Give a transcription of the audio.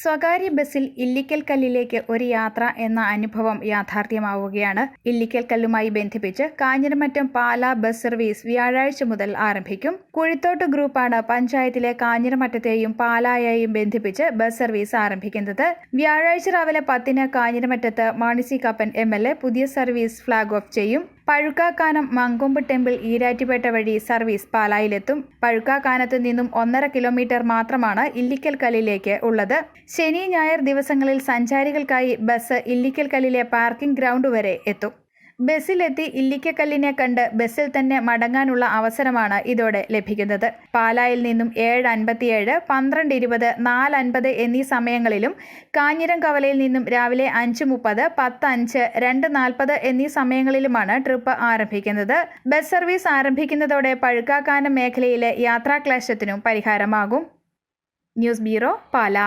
സ്വകാര്യ ബസ്സിൽ ഇല്ലിക്കൽ കല്ലിലേക്ക് ഒരു യാത്ര എന്ന അനുഭവം യാഥാർത്ഥ്യമാവുകയാണ്. ഇല്ലിക്കൽ കല്ലുമായി ബന്ധിപ്പിച്ച് കാഞ്ഞിരമറ്റം പാല ബസ് സർവീസ് വ്യാഴാഴ്ച മുതൽ ആരംഭിക്കും. കുഴിത്തോട്ട് ഗ്രൂപ്പാണ് പഞ്ചായത്തിലെ കാഞ്ഞിരമറ്റത്തെയും പാലായെയും ബന്ധിപ്പിച്ച് ബസ് സർവീസ് ആരംഭിക്കുന്നത്. വ്യാഴാഴ്ച രാവിലെ പത്തിന് കാഞ്ഞിരമറ്റത്ത് മാണിസി കപ്പൻ എം പുതിയ സർവീസ് ഫ്ളാഗ് ഓഫ് ചെയ്യും. പഴുക്കാക്കാനം മങ്കൊമ്പ് ടെമ്പിൾ ഈരാറ്റുപേട്ട വഴി സർവീസ് പാലായിലെത്തും. പഴുക്കാക്കാനത്ത് നിന്നും ഒന്നര കിലോമീറ്റർ മാത്രമാണ് ഇല്ലിക്കൽ കല്ലിലേക്ക് ഉള്ളത്. ശനി ഞായർ ദിവസങ്ങളിൽ സഞ്ചാരികൾക്കായി ബസ് ഇല്ലിക്കൽ കല്ലിലെ പാർക്കിംഗ് ഗ്രൗണ്ട് വരെ എത്തും. ബസ്സിലെത്തി ഇല്ലിക്കക്കല്ലിനെ കണ്ട് ബസ്സിൽ തന്നെ മടങ്ങാനുള്ള അവസരമാണ് ഇതോടെ ലഭിക്കുന്നത്. പാലായിൽ നിന്നും ഏഴ് അൻപത്തിയേഴ് പന്ത്രണ്ട് ഇരുപത് നാല് അൻപത് എന്നീ സമയങ്ങളിലും കാഞ്ഞിരം കവലയിൽ നിന്നും രാവിലെ അഞ്ച് മുപ്പത് പത്ത് അഞ്ച് രണ്ട് നാൽപ്പത് എന്നീ സമയങ്ങളിലുമാണ് ട്രിപ്പ് ആരംഭിക്കുന്നത്. ബസ് സർവീസ് ആരംഭിക്കുന്നതോടെ പഴുക്കാക്കാനം മേഖലയിലെ യാത്രാക്ലേശത്തിനും പരിഹാരമാകും. News bureau Pala.